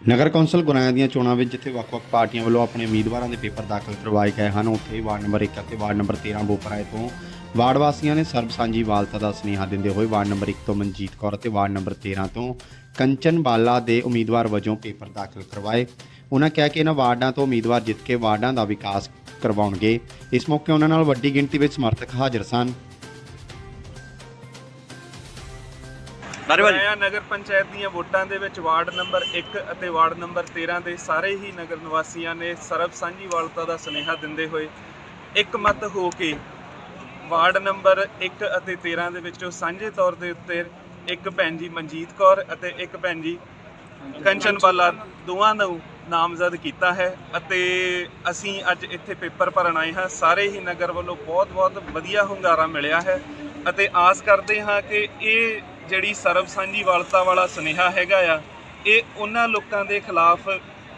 ਨਗਰ council ਗੁਰਾਇਆ ਦੀਆਂ ਚੋਣਾਂ ਵਿੱਚ ਜਿੱਥੇ ਵੱਖ-ਵੱਖ ਪਾਰਟੀਆਂ ਵੱਲੋਂ ਆਪਣੇ ਉਮੀਦਵਾਰਾਂ ਦੇ ਪੇਪਰ ਦਾਖਲ ਕਰਵਾਏ ਗਏ ਹਨ, ਉੱਥੇ ਵਾਰਡ ਨੰਬਰ 1 ਅਤੇ ਵਾਰਡ ਨੰਬਰ 13 ਬੋਪਰਾਏ ਤੋਂ ਵਾਰਡ ਵਾਸੀਆਂ ਨੇ ਸਰਬ ਸਾਂਝੀ ਵਾਲਤਾ ਦਾ ਸੁਨੇਹਾ ਦਿੰਦੇ ਹੋਏ ਵਾਰਡ ਨੰਬਰ 1 ਤੋਂ ਮਨਜੀਤ ਕੌਰ ਅਤੇ ਵਾਰਡ ਨੰਬਰ 13 ਤੋਂ ਕੰਚਨ ਬਾਲਾ ਦੇ ਉਮੀਦਵਾਰ ਵਜੋਂ ਪੇਪਰ ਦਾਖਲ ਕਰਵਾਏ। ਉਹਨਾਂ ਕਿਹਾ ਕਿ ਇਹਨਾਂ ਵਾਰਡਾਂ ਤੋਂ ਉਮੀਦਵਾਰ ਜਿੱਤ ਕੇ ਵਾਰਡਾਂ ਦਾ ਵਿਕਾਸ ਕਰਵਾਉਣਗੇ। ਇਸ ਮੌਕੇ ਉਹਨਾਂ ਨਾਲ ਵੱਡੀ ਗਿਣਤੀ ਵਿੱਚ ਸਮਰਥਕ ਹਾਜ਼ਰ ਸਨ। ਰਾਇਆ ਨਗਰ ਪੰਚਾਇਤ ਦੀਆਂ ਵੋਟਾਂ ਦੇ ਵਿੱਚ ਵਾਰਡ ਨੰਬਰ 1 ਅਤੇ ਵਾਰਡ ਨੰਬਰ 13 ਦੇ ਸਾਰੇ ਹੀ ਨਗਰ ਨਿਵਾਸੀਆਂ ਨੇ ਸਰਬ ਸਾਂਝੀਵਾਲਤਾ ਦਾ ਸੁਨੇਹਾ ਦਿੰਦੇ ਹੋਏ ਇੱਕ ਮਤ ਹੋ ਕੇ ਵਾਰਡ ਨੰਬਰ 1 ਅਤੇ 13 ਦੇ ਵਿੱਚੋਂ ਸਾਂਝੇ ਤੌਰ ਦੇ ਉੱਤੇ ਇੱਕ ਭੈਣ ਜੀ ਮਨਜੀਤ ਕੌਰ ਅਤੇ ਇੱਕ ਭੈਣ ਜੀ ਕੰਚਨ ਬਾਲਾ ਦੋਵਾਂ ਨੂੰ ਨਾਮਜ਼ਦ ਕੀਤਾ ਹੈ ਅਤੇ ਅਸੀਂ ਅੱਜ ਇੱਥੇ ਪੇਪਰ ਭਰਨ ਆਏ ਹਾਂ। ਸਾਰੇ ਹੀ ਨਗਰ ਵੱਲੋਂ ਬਹੁਤ-ਬਹੁਤ ਵਧੀਆ ਹੁੰਗਾਰਾ ਮਿਲਿਆ ਹੈ ਅਤੇ ਆਸ ਕਰਦੇ ਹਾਂ ਕਿ ਇਹ ਜਿਹੜੀ ਸਰਬ ਸਾਂਝੀਵਾਲਤਾ ਵਾਲਾ ਸੁਨੇਹਾ ਹੈਗਾ ਆ, ਇਹ ਉਹਨਾਂ ਲੋਕਾਂ ਦੇ ਖਿਲਾਫ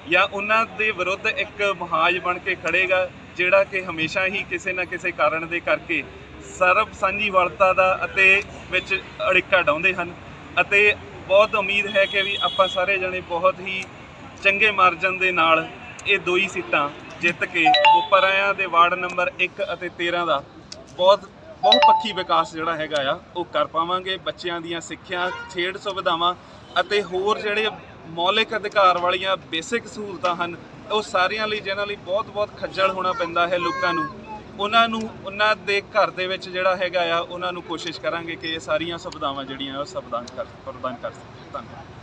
ਜਾਂ ਉਹਨਾਂ ਦੇ ਵਿਰੁੱਧ ਇੱਕ ਮਹਾਜ ਬਣ ਕੇ ਖੜੇਗਾ, ਜਿਹੜਾ ਕਿ ਹਮੇਸ਼ਾ ਹੀ ਕਿਸੇ ਨਾ ਕਿਸੇ ਕਾਰਨ ਦੇ ਕਰਕੇ ਸਰਬ ਸਾਂਝੀਵਾਲਤਾ ਦਾ ਅਤੇ ਵਿੱਚ ਅੜਿੱਕਾ ਡਾਉਂਦੇ ਹਨ। ਅਤੇ ਬਹੁਤ ਉਮੀਦ ਹੈ ਕਿ ਵੀ ਆਪਾਂ ਸਾਰੇ ਜਣੇ ਬਹੁਤ ਹੀ ਚੰਗੇ ਮਾਰਜਨ ਦੇ ਨਾਲ ਇਹ ਦੋ ਹੀ ਸੀਟਾਂ ਜਿੱਤ ਕੇ ਉਪਰਾਇਆਂ ਦੇ ਵਾਰਡ ਨੰਬਰ 1 ਅਤੇ 13 ਦਾ ਬਹੁਤ ਬਹੁਪੱਖੀ ਵਿਕਾਸ ਜਿਹੜਾ ਹੈਗਾ ਆ, ਉਹ ਕਰ ਪਾਵਾਂਗੇ। ਬੱਚਿਆਂ ਦੀਆਂ ਸਿੱਖਿਆ, ਖੇਡ ਸੁਵਿਧਾਵਾਂ ਅਤੇ ਹੋਰ ਜਿਹੜੇ ਮੌਲਿਕ ਅਧਿਕਾਰ ਵਾਲੀਆਂ ਬੇਸਿਕ ਸਹੂਲਤਾਂ ਹਨ, ਉਹ ਸਾਰਿਆਂ ਲਈ ਜਿਹਨਾਂ ਲਈ ਬਹੁਤ-ਬਹੁਤ ਖੱਜਲ ਹੋਣਾ ਪੈਂਦਾ ਹੈ ਲੋਕਾਂ ਨੂੰ। ਉਹਨਾਂ ਨੂੰ, ਉਹਨਾਂ ਦੇ ਘਰ ਦੇ ਵਿੱਚ ਜਿਹੜਾ ਹੈਗਾ ਆ, ਉਹਨਾਂ ਨੂੰ ਕੋਸ਼ਿਸ਼ ਕਰਾਂਗੇ ਕਿ ਇਹ ਸਾਰੀਆਂ ਸੁਵਿਧਾਵਾਂ ਜਿਹੜੀਆਂ ਉਹ ਸਭ ਪ੍ਰਦਾਨ ਕਰ ਪ੍ਰਦਾਨ ਕਰ ਸਕਣ। ਧੰਨਵਾਦ।